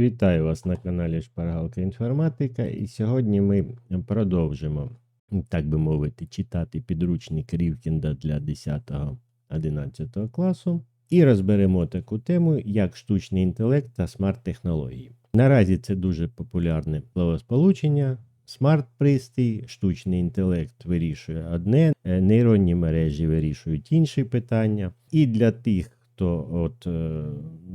Вітаю вас на каналі Шпаргалка Інформатика. І сьогодні ми продовжимо, так би мовити, читати підручник Рівкінда для 10-11 класу і розберемо таку тему, як штучний інтелект та смарт-технології. Наразі це дуже популярне словосполучення. Смарт-пристрій, штучний інтелект вирішує одне, е, нейронні мережі вирішують інші питання. І для тих, хто от, е,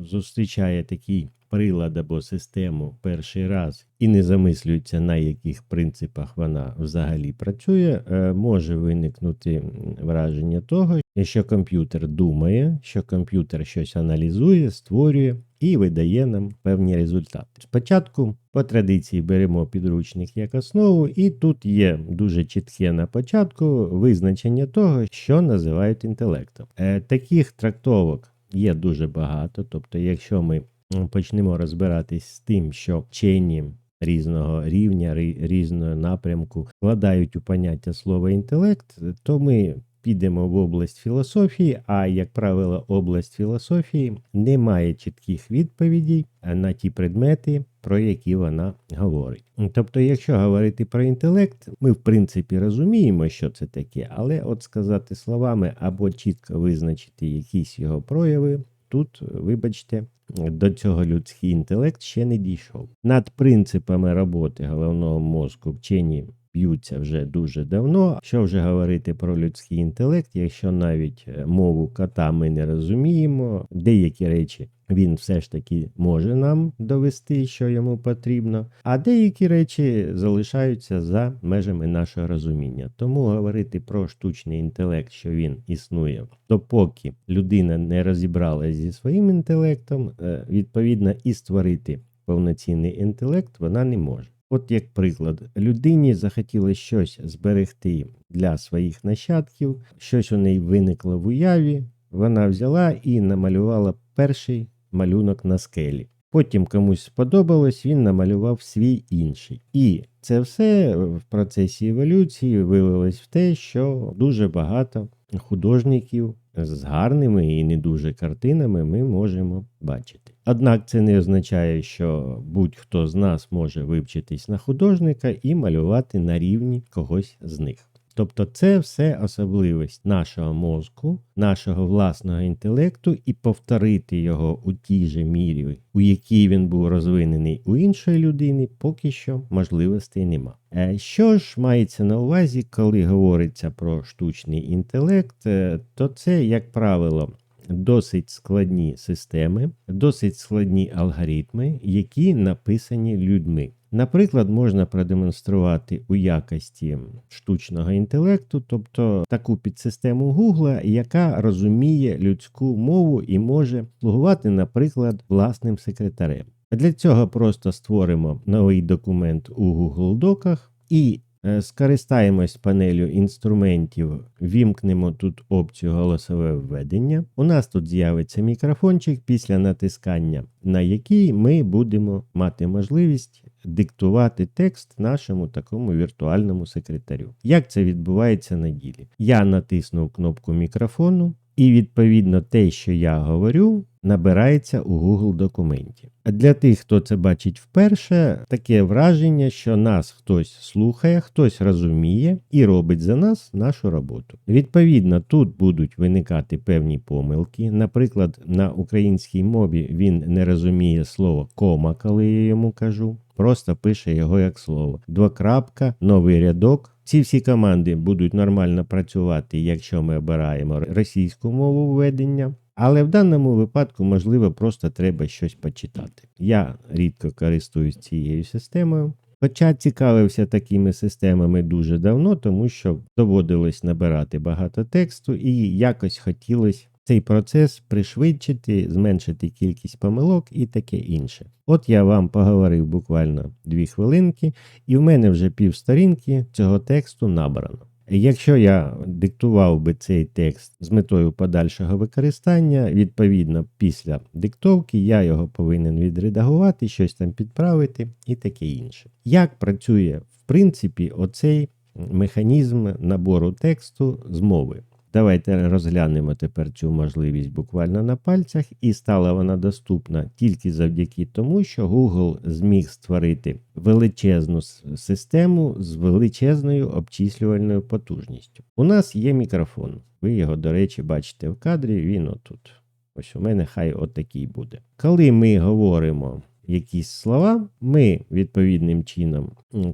зустрічає такий прилад або систему перший раз і не замислюється, на яких принципах вона взагалі працює, е, може виникнути враження того, що комп'ютер думає, що комп'ютер щось аналізує, створює і видає нам певні результати. Спочатку по традиції беремо підручник як основу, і тут є дуже чітке на початку визначення того, що називають інтелектом. Е, Таких трактовок є дуже багато. Тобто, якщо ми почнемо розбиратись з тим, що вчені різного рівня, різного напрямку вкладають у поняття слова інтелект, то ми підемо в область філософії, а як правило, область філософії не має чітких відповідей е, на ті предмети, про які вона говорить. Тобто, якщо говорити про інтелект, ми в принципі розуміємо, що це таке, але от сказати словами або чітко визначити якісь його прояви, тут, вибачте, до цього людський інтелект ще не дійшов. Над принципами роботи головного мозку вчені б'ються вже дуже давно. Що вже говорити про людський інтелект, якщо навіть е, мову кота ми не розуміємо, деякі речі він все ж таки може нам довести, що йому потрібно, а деякі речі залишаються за межами нашого розуміння. Тому говорити про штучний інтелект, що він існує, допоки людина не розібралася зі своїм інтелектом, е, відповідно, і створити повноцінний інтелект вона не може. От як приклад, людині захотілося щось зберегти для своїх нащадків, щось у неї виникло в уяві, вона взяла і намалювала перший малюнок на скелі. Потім комусь сподобалось, він намалював свій інший. І це все в процесі еволюції вилилось в те, що дуже багато художників з гарними і не дуже картинами ми можемо бачити. Однак це не означає, що будь-хто з нас може вивчитись на художника і малювати на рівні когось з них. Тобто це все особливість нашого мозку, нашого власного інтелекту, і повторити його у тій же мірі, у якій він був розвинений у іншої людини, поки що можливостей нема. Е, Що ж мається на увазі, коли говориться про штучний інтелект, Е, то це, як правило, досить складні системи, досить складні алгоритми, які написані людьми. Наприклад, можна продемонструвати у якості штучного інтелекту, тобто таку підсистему Гугла, яка розуміє людську мову і може слугувати, наприклад, власним секретарем. Для цього просто створимо новий документ у Google Доках і е, скористаємось панелю інструментів, вімкнемо тут опцію голосове введення. У нас тут з'явиться мікрофончик, після натискання на який ми будемо мати можливість диктувати текст нашому такому віртуальному секретарю. Як це відбувається на ділі? Я натиснув кнопку мікрофону, і відповідно те, що я говорю, набирається у Google документі. А для тих, хто це бачить вперше, таке враження, що нас хтось слухає, хтось розуміє і робить за нас нашу роботу. Відповідно, тут будуть виникати певні помилки. Наприклад, на українській мові він не розуміє слово кома, коли я йому кажу. Просто пише його як слово. Двокрапка, новий рядок. Ці всі команди будуть нормально працювати, якщо ми обираємо російську мову введення. Але в даному випадку, можливо, просто треба щось почитати. Я рідко користуюсь цією системою. Хоча цікавився такими системами дуже давно, тому що доводилось набирати багато тексту і якось хотілося цей процес пришвидшити, зменшити кількість помилок і таке інше. От я вам поговорив буквально дві хвилинки, і в мене вже півсторінки цього тексту набрано. Якщо я диктував би цей текст з метою подальшого використання, відповідно, після диктовки я його повинен відредагувати, щось там підправити і таке інше. Як працює в принципі оцей механізм набору тексту з мови? Давайте розглянемо тепер цю можливість буквально на пальцях, і стала вона доступна тільки завдяки тому, що Google зміг створити величезну систему з величезною обчислювальною потужністю. У нас є мікрофон. Ви його, до речі, бачите в кадрі, він отут. Ось у мене хай отакий буде. Коли ми говоримо якісь слова, ми відповідним чином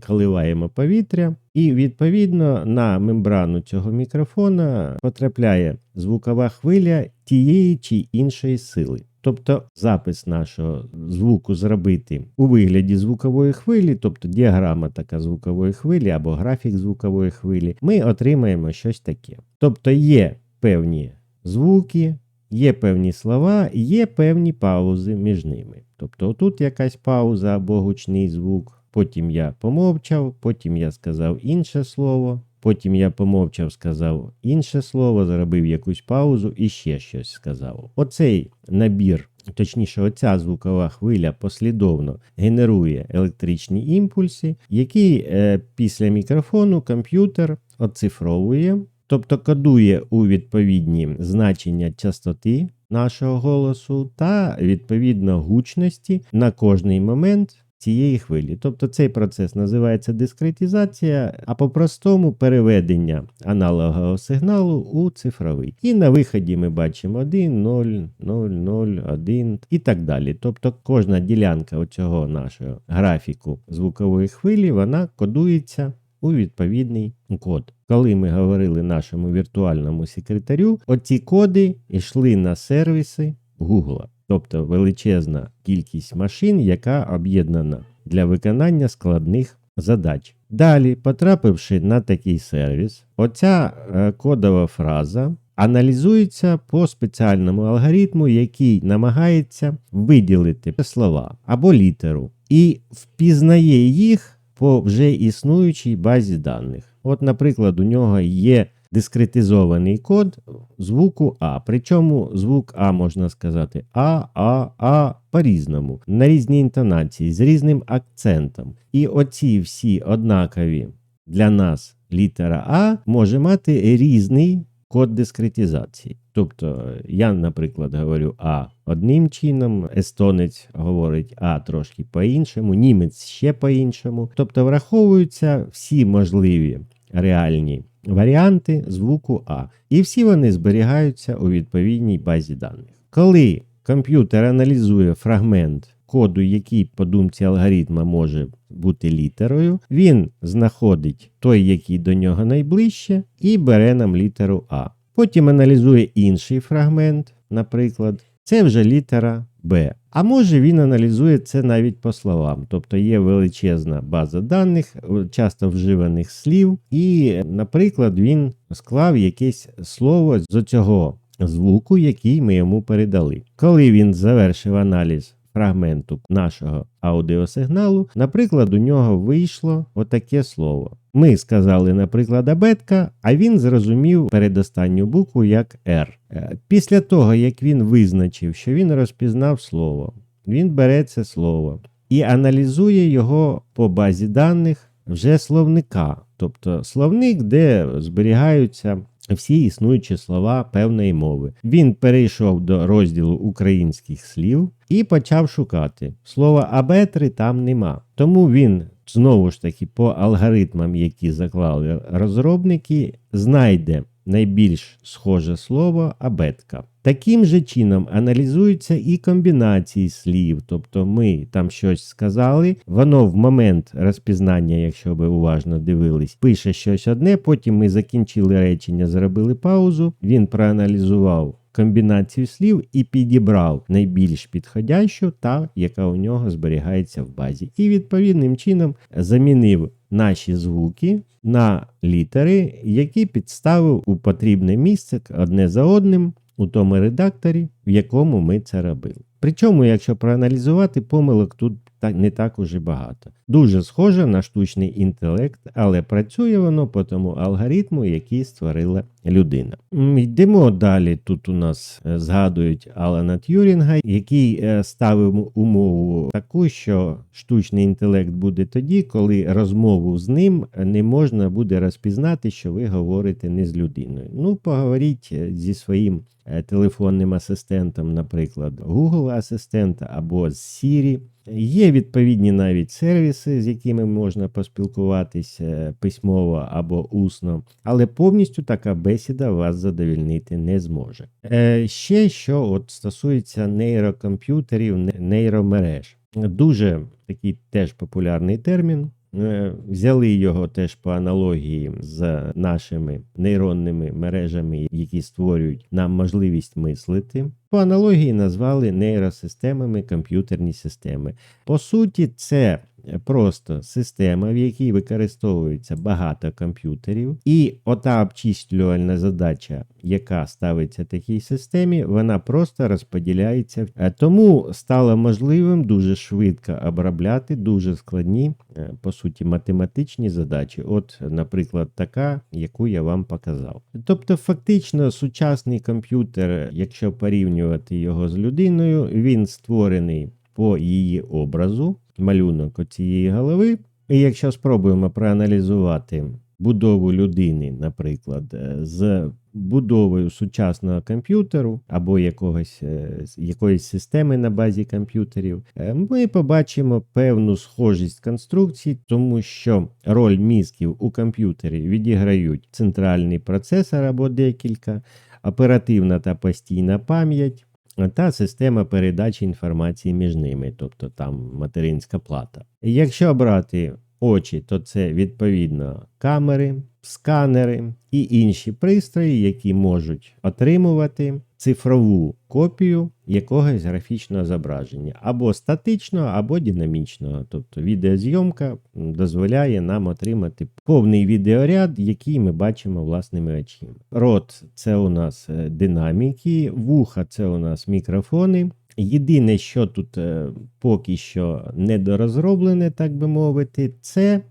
коливаємо повітря, і відповідно на мембрану цього мікрофона потрапляє звукова хвиля тієї чи іншої сили. Тобто запис нашого звуку зробити у вигляді звукової хвилі, тобто діаграма така звукової хвилі або графік звукової хвилі, ми отримаємо щось таке. Тобто є певні звуки, є певні слова, є певні паузи між ними. Тобто, тут якась пауза або гучний звук, потім я помовчав, потім я сказав інше слово, потім я помовчав, сказав інше слово, зробив якусь паузу і ще щось сказав. Оцей набір. Точніше, оця звукова хвиля послідовно генерує електричні імпульси, які е, після мікрофону комп'ютер оцифровує, тобто кодує у відповідні значення частоти нашого голосу та відповідно гучності на кожний момент цієї хвилі. Тобто цей процес називається дискретизація, а по-простому переведення аналогового сигналу у цифровий. І на виході ми бачимо 1, 0, 0, 0, 1 і так далі. Тобто кожна ділянка оцього нашого графіку звукової хвилі вона кодується у відповідний код. Коли ми говорили нашому віртуальному секретарю, оці коди йшли на сервіси Google. Тобто величезна кількість машин, яка об'єднана для виконання складних задач. Далі, потрапивши на такий сервіс, оця е, кодова фраза аналізується по спеціальному алгоритму, який намагається виділити слова або літеру, і впізнає їх по вже існуючій базі даних. От, наприклад, у нього є дискретизований код звуку А. Причому звук А можна сказати А, А, А по-різному, на різні інтонації, з різним акцентом. І оці всі однакові для нас літера А може мати різний код дискретизації. Тобто я, наприклад, говорю А одним чином, естонець говорить А трошки по-іншому, німець ще по-іншому. Тобто враховуються всі можливі реальні варіанти звуку А. І всі вони зберігаються у відповідній базі даних. Коли комп'ютер аналізує фрагмент коду, який по думці алгоритма може бути літерою, він знаходить той, який до нього найближче, і бере нам літеру А. Потім аналізує інший фрагмент, наприклад, це вже літера Б. А може він аналізує це навіть по словам, тобто є величезна база даних, часто вживаних слів, і, наприклад, він склав якесь слово з цього звуку, який ми йому передали. Коли він завершив аналіз фрагменту нашого аудіосигналу, наприклад, у нього вийшло отаке слово. Ми сказали, наприклад, абетка, а він зрозумів передостанню букву як R. Е, Після того, як він визначив, що він розпізнав слово, він бере це слово і аналізує його по базі даних вже словника, тобто словник, де зберігаються всі існуючі слова певної мови. Він перейшов до розділу українських слів і почав шукати. Слова абетри там нема. Тому він знову ж таки по алгоритмам, які заклали розробники, знайде найбільш схоже слово абетка. Таким же чином аналізуються і комбінації слів, тобто ми там щось сказали, воно в момент розпізнання, якщо ви уважно дивились, пише щось одне, потім ми закінчили речення, зробили паузу, він проаналізував комбінацію слів і підібрав найбільш підходящу та яка у нього зберігається в базі. І відповідним чином замінив наші звуки на літери, які підставив у потрібне місце одне за одним у тому редакторі, в якому ми це робили. Причому, якщо проаналізувати, помилок тут так, не так уже багато. Дуже схоже на штучний інтелект, але працює воно по тому алгоритму, який створила людина. Йдемо далі. Тут у нас е, згадують Алана Т'юрінга, який е, ставив умову таку, що штучний інтелект буде тоді, коли розмову з ним не можна буде розпізнати, що ви говорите не з людиною. Ну, поговоріть е, зі своїм телефонним асистентом, наприклад, Google асистента або з Siri. Є відповідні навіть сервіси, з якими можна поспілкуватися письмово або усно, але повністю така бесіда вас задовільнити не зможе. Е, ще що от стосується нейрокомп'ютерів, нейромереж. Дуже такий теж популярний термін. Е, Взяли його теж по аналогії з нашими нейронними мережами, які створюють нам можливість мислити. По аналогії назвали нейросистемами комп'ютерні системи. По суті, це просто система, в якій використовується багато комп'ютерів, і ота обчислювальна задача, яка ставиться такій системі, вона просто розподіляється. Е, Тому стало можливим дуже швидко обробляти дуже складні, е, по суті, математичні задачі. От, наприклад, така, яку я вам показав. Тобто, фактично, сучасний комп'ютер, якщо порівнювати його з людиною, він створений по її образу, малюнок цієї голови. І якщо спробуємо проаналізувати будову людини, наприклад, е, з будовою сучасного комп'ютеру або якогось, е, якоїсь системи на базі комп'ютерів, е, ми побачимо певну схожість конструкцій, тому що роль мізків у комп'ютері відіграють центральний процесор або декілька, оперативна та постійна пам'ять та система передачі інформації між ними, тобто там материнська плата. Якщо брати очі, то це відповідно камери, сканери і інші пристрої, які можуть отримувати цифрову копію якогось графічного зображення, або статичного, або динамічного. Тобто відеозйомка дозволяє нам отримати повний відеоряд, який ми бачимо власними очима. Рот це у нас е, динаміки, вуха це у нас мікрофони. Єдине, що тут е, поки що недорозроблене, так би мовити, це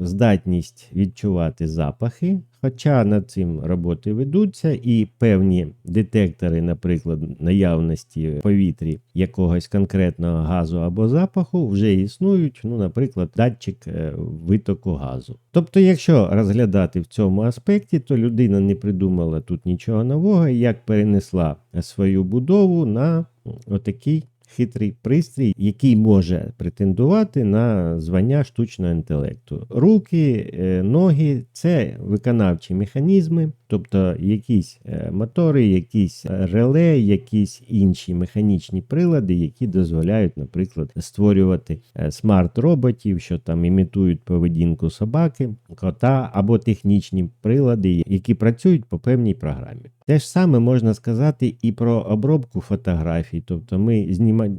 здатність відчувати запахи. Хоча над цим роботи ведуться, і певні детектори, наприклад, наявності в повітрі якогось конкретного газу або запаху, вже існують, ну, наприклад, датчик е, витоку газу. Тобто, якщо розглядати в цьому аспекті, то людина не придумала тут нічого нового, як перенесла свою будову на отакий хитрий пристрій, який може претендувати на звання штучного інтелекту. Руки, е, ноги це виконавчі механізми, тобто якісь е, мотори, якісь реле, якісь інші механічні прилади, які дозволяють, наприклад, створювати е, смарт-роботів, що там імітують поведінку собаки, кота або технічні прилади, які працюють по певній програмі. Те ж саме можна сказати і про обробку фотографій. Тобто ми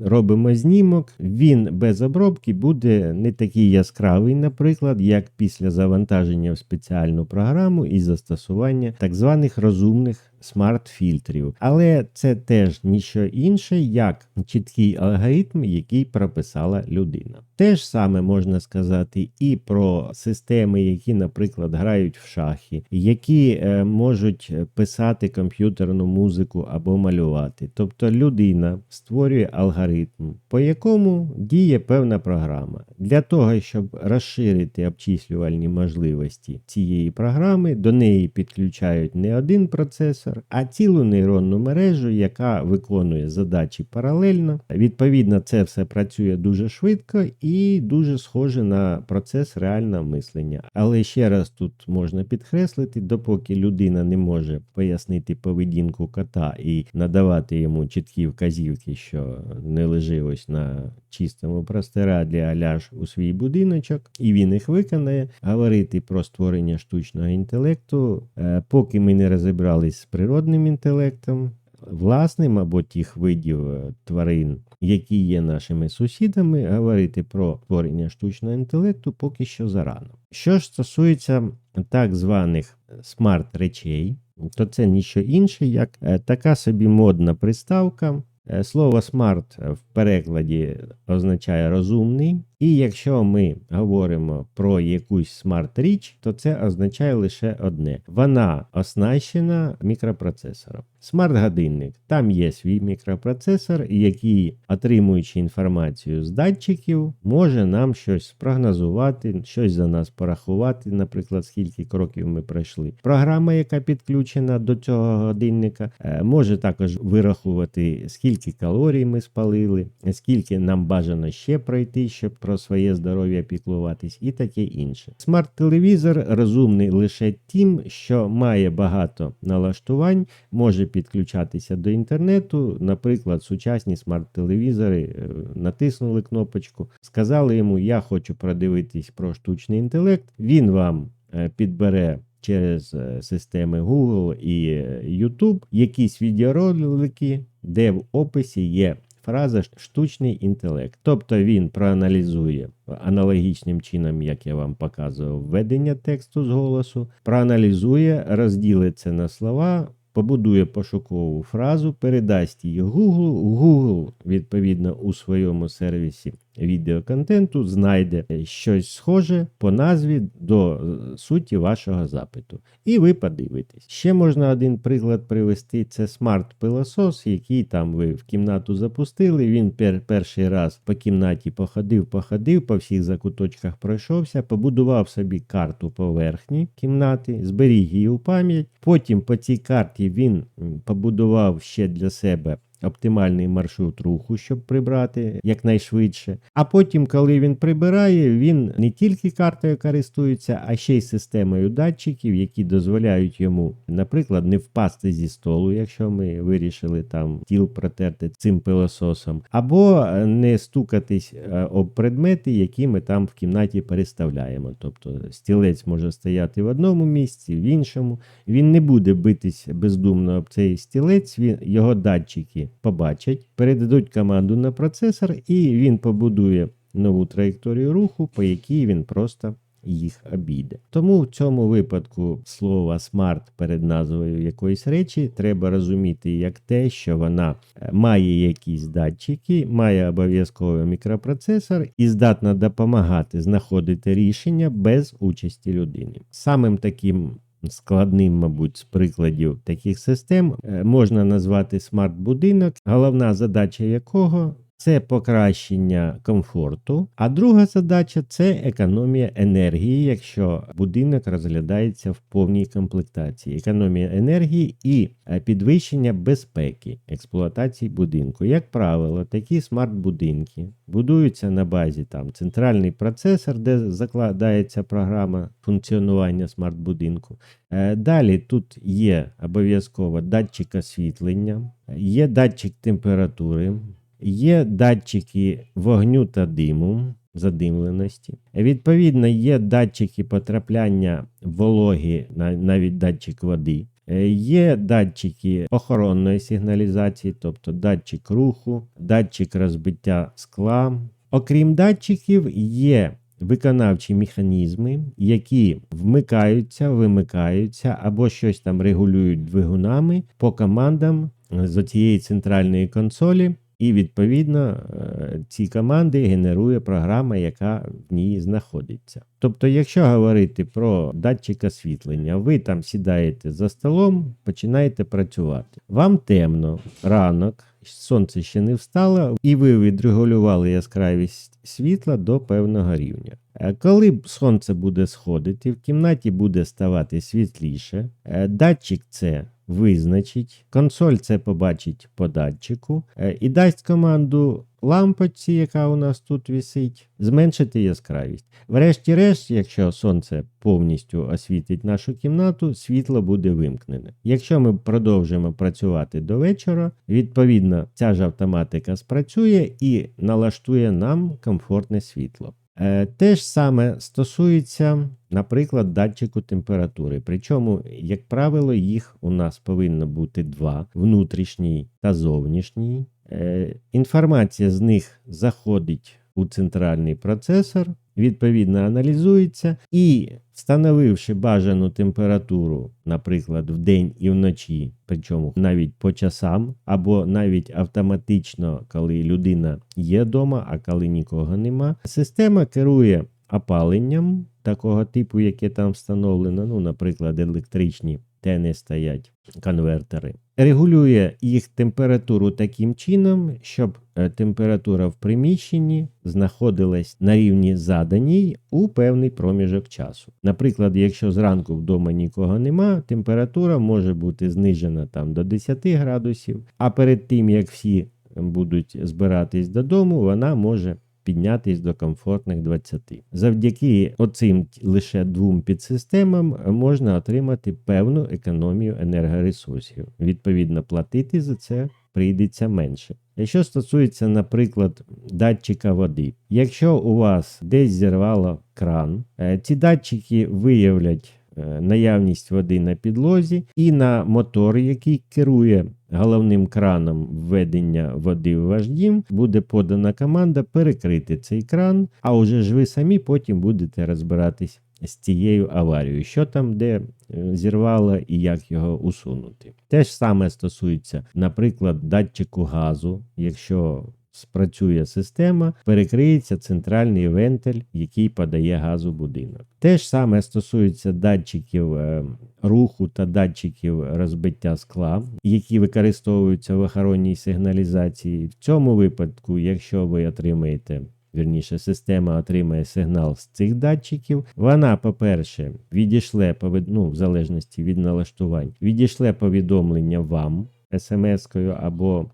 робимо знімок, він без обробки буде не такий яскравий, наприклад, як після завантаження в спеціальну програму і застосування так званих розумних смарт-фільтрів. Але це теж ніщо інше, як чіткий алгоритм, який прописала людина. Те ж саме можна сказати і про системи, які, наприклад, грають в шахи, які е, можуть писати комп'ютерну музику або малювати. Тобто людина створює алгоритм, по якому діє певна програма. Для того, щоб розширити обчислювальні можливості цієї програми, до неї підключають не один процесор, а цілу нейронну мережу, яка виконує задачі паралельно. Відповідно, це все працює дуже швидко і дуже схоже на процес реального мислення. Але ще раз тут можна підкреслити, допоки людина не може пояснити поведінку кота і надавати йому чіткі вказівки, що не лежи ось на чистому простирадлі, а ляж у свій будиночок, і він їх виконає. Говорити про створення штучного інтелекту, е, поки ми не розібрались з природним інтелектом, власним або тих видів е, тварин, які є нашими сусідами, говорити про створення штучного інтелекту поки що зарано. Що ж стосується так званих смарт-речей, то це ніщо інше, як е, така собі модна приставка, Е, Слово смарт в перекладі означає розумний, і якщо ми говоримо про якусь смарт-річ, то це означає лише одне: вона оснащена мікропроцесором. Смарт-годинник там є свій мікропроцесор, який, отримуючи інформацію з датчиків, може нам щось спрогнозувати, щось за нас порахувати, наприклад, скільки кроків ми пройшли. Програма, яка підключена до цього годинника, е, може також вирахувати, скільки калорій ми спалили, скільки нам бажано ще пройти, щоб про своє здоров'я піклуватись, і таке інше. Смарт-телевізор розумний лише тим, що має багато налаштувань, може підключатися до інтернету. Наприклад, сучасні смарт-телевізори е, натиснули кнопочку, сказали йому, я хочу продивитись про штучний інтелект. Він вам е, підбере. Через е, системи Google і YouTube якісь відеоролики, де в описі є фраза штучний інтелект. Тобто він проаналізує аналогічним чином, як я вам показував, введення тексту з голосу, проаналізує, розділить це на слова. Побудує пошукову фразу, передасть її Google. Google, відповідно, у своєму сервісі відеоконтенту знайде щось схоже по назві до е, суті вашого запиту. І ви подивитесь. Ще можна один приклад привести: це смарт-пилосос, який там ви в кімнату запустили. Він пер перший раз по кімнаті походив, походив, по всіх закуточках пройшовся, побудував собі карту поверхні кімнати, зберіг її у пам'ять. Потім по цій карті він побудував ще для себе оптимальний маршрут руху, щоб прибрати якнайшвидше. А потім, коли він прибирає, він не тільки картою користується, а ще й системою датчиків, які дозволяють йому, наприклад, не впасти зі столу, якщо ми вирішили там тіл протерти цим пилососом, або не стукатись е, об предмети, які ми там в кімнаті переставляємо. Тобто стілець може стояти в одному місці, в іншому. Він не буде битись бездумно об цей стілець, він, його датчики побачать, передадуть команду на процесор, і він побудує нову траєкторію руху, по якій він просто їх обійде. Тому в цьому випадку слова смарт перед назвою якоїсь речі треба розуміти як те, що вона е, має якісь датчики, має обов'язковий мікропроцесор і здатна допомагати знаходити рішення без участі людини. Самим таким складним, мабуть, з прикладів таких систем. Е, можна назвати смарт-будинок, головна задача якого це покращення комфорту, а друга задача це економія енергії, якщо будинок розглядається в повній комплектації, економія енергії і е, підвищення безпеки експлуатації будинку. Як правило, такі смарт-будинки будуються на базі там центральний процесор, де закладається програма функціонування смарт-будинку. Е, Далі тут є обов'язково датчик освітлення, є датчик температури, є датчики вогню та диму. Задимленості. Відповідно, є датчики потрапляння вологи, на- навіть датчик води. Е, Є датчики охоронної сигналізації, тобто датчик руху, датчик розбиття скла. Окрім датчиків, є виконавчі механізми, які вмикаються, вимикаються або щось там регулюють двигунами по командам з цієї центральної консолі. І відповідно е, ці команди генерує програма, яка в ній знаходиться. Тобто, якщо говорити про датчик освітлення, ви там сідаєте за столом, починаєте працювати. Вам темно, ранок, сонце ще не встало, і ви відрегулювали яскравість світла до певного рівня. Е, Коли сонце буде сходити, в кімнаті буде ставати світліше, е, датчик це визначить, консоль це побачить по датчику е, і дасть команду лампочці, яка у нас тут висить, зменшити яскравість. Врешті-решт, якщо сонце повністю освітить нашу кімнату, світло буде вимкнене. Якщо ми продовжимо працювати до вечора, відповідно ця ж автоматика спрацює і налаштує нам комфортне світло. Е, Те ж саме стосується, наприклад, датчику температури. Причому, як правило, їх у нас повинно бути два: внутрішній та зовнішній. Е, Інформація з них заходить у центральний процесор. Відповідно аналізується. І, встановивши бажану температуру, наприклад, в день і вночі, причому навіть по часам, або навіть автоматично, коли людина є вдома, а коли нікого нема, система керує опаленням такого типу, яке там встановлено, ну, наприклад, електричні тени стоять конвертери. Регулює їх температуру таким чином, щоб е, температура в приміщенні знаходилась на рівні заданій у певний проміжок часу. Наприклад, якщо зранку вдома нікого нема, температура може бути знижена там до 10 градусів, а перед тим як всі будуть збиратись додому, вона може піднятись до комфортних 20. Завдяки оцим лише двом підсистемам можна отримати певну економію енергоресурсів. Відповідно, платити за це прийдеться менше. Якщо стосується, наприклад, датчика води, якщо у вас десь зірвало кран, е, ці датчики виявлять. Е, Наявність води на підлозі і на мотор, який керує головним краном введення води в ваш дім, буде подана команда перекрити цей кран, а уже ж ви самі потім будете розбиратись з цією аварією, що там де е, зірвало і як його усунути. Те ж саме стосується, наприклад, датчику газу, якщо спрацює система, перекриється центральний вентиль, який подає газ у будинок. Те ж саме стосується датчиків е, руху та датчиків розбиття скла, які використовуються в охоронній сигналізації. В цьому випадку, якщо ви отримаєте Вірніше, система отримає сигнал з цих датчиків. Вона, по-перше, відійшле ну, в залежності від налаштувань, відійшле повідомлення вам смс-кою або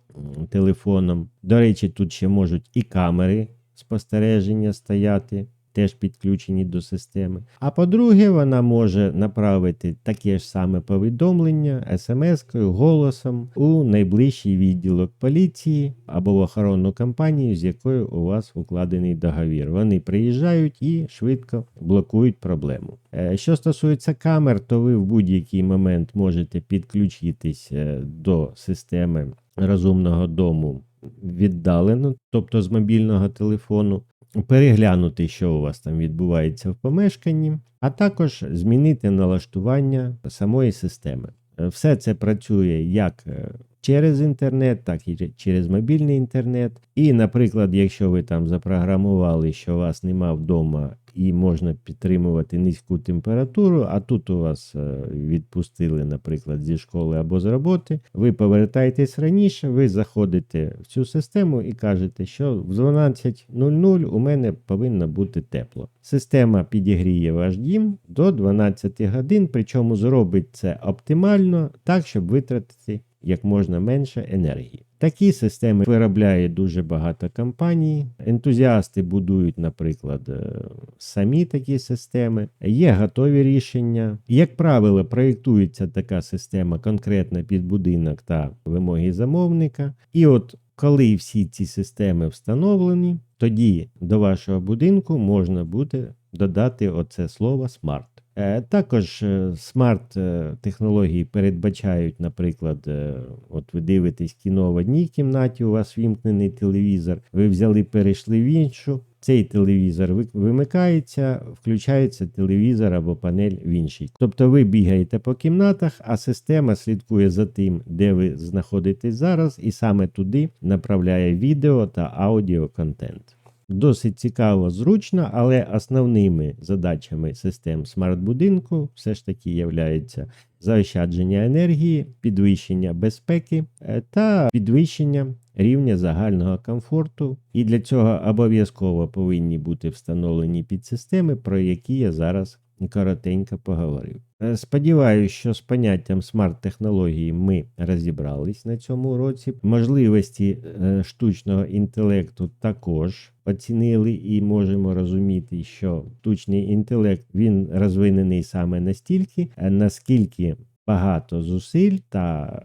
телефоном. До речі, тут ще можуть і камери спостереження стояти. Теж підключені до системи. А по-друге, вона може направити таке ж саме повідомлення смс-кою, голосом у найближчий відділок поліції або в охоронну компанію, з якою у вас укладений договір. Вони приїжджають і швидко блокують проблему. Е, Що стосується камер, то ви в будь-який момент можете підключитись е, до системи розумного дому віддалено, тобто з мобільного телефону переглянути, що у вас там відбувається в помешканні, а також змінити налаштування самої системи. Е, Все це працює як е, через інтернет, так і через мобільний інтернет. І, наприклад, якщо ви там запрограмували, що вас нема вдома і можна підтримувати низьку температуру, а тут у вас е, відпустили, наприклад, зі школи або з роботи, ви повертаєтесь раніше, ви заходите в цю систему і кажете, що в 12.00 у мене повинно бути тепло. Система підігріє ваш дім до 12 годин, причому зробить це оптимально, так, щоб витратити як можна менше енергії. Такі системи виробляє дуже багато компаній. Ентузіасти будують, наприклад, е, самі такі системи. Є готові рішення. Як правило, проєктується така система конкретно під будинок та вимоги замовника. І от коли всі ці системи встановлені, тоді до вашого будинку можна буде додати оце слово смарт. Е, Також е, смарт-технології передбачають, наприклад, е, от ви дивитесь кіно в одній кімнаті, у вас вімкнений телевізор, ви взяли, перейшли в іншу. Цей телевізор ви- вимикається, включається телевізор або панель в іншій. Тобто ви бігаєте по кімнатах, а система слідкує за тим, де ви знаходитесь зараз, і саме туди направляє відео та аудіоконтент. Досить цікаво, зручно, але основними задачами систем смарт-будинку все ж таки являються заощадження енергії, підвищення безпеки е, та підвищення рівня загального комфорту. І для цього обов'язково повинні бути встановлені підсистеми, про які я зараз коротенько поговорив. Е, Сподіваюсь, що з поняттям смарт-технології ми розібрались на цьому уроці. Можливості е, штучного інтелекту також оцінили і можемо розуміти, що штучний інтелект він розвинений саме настільки, е, наскільки багато зусиль та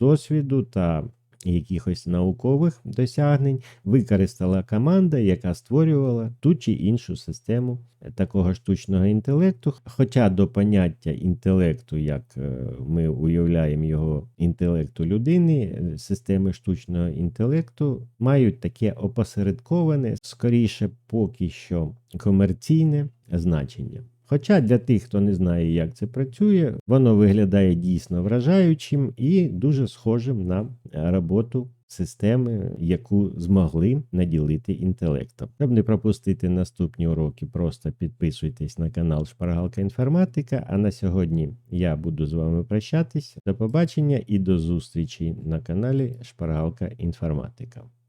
досвіду та якихось наукових досягнень використала команда, яка створювала ту чи іншу систему такого штучного інтелекту. Хоча до поняття інтелекту, як е, ми уявляємо його інтелекту людини, е, системи штучного інтелекту мають таке опосередковане, скоріше поки що комерційне значення. Хоча для тих, хто не знає, як це працює, воно виглядає дійсно вражаючим і дуже схожим на роботу системи, яку змогли наділити інтелектом. Щоб не пропустити наступні уроки, просто підписуйтесь на канал Шпаргалка Інформатика. А на сьогодні я буду з вами прощатись. До побачення і до зустрічі на каналі Шпаргалка Інформатика.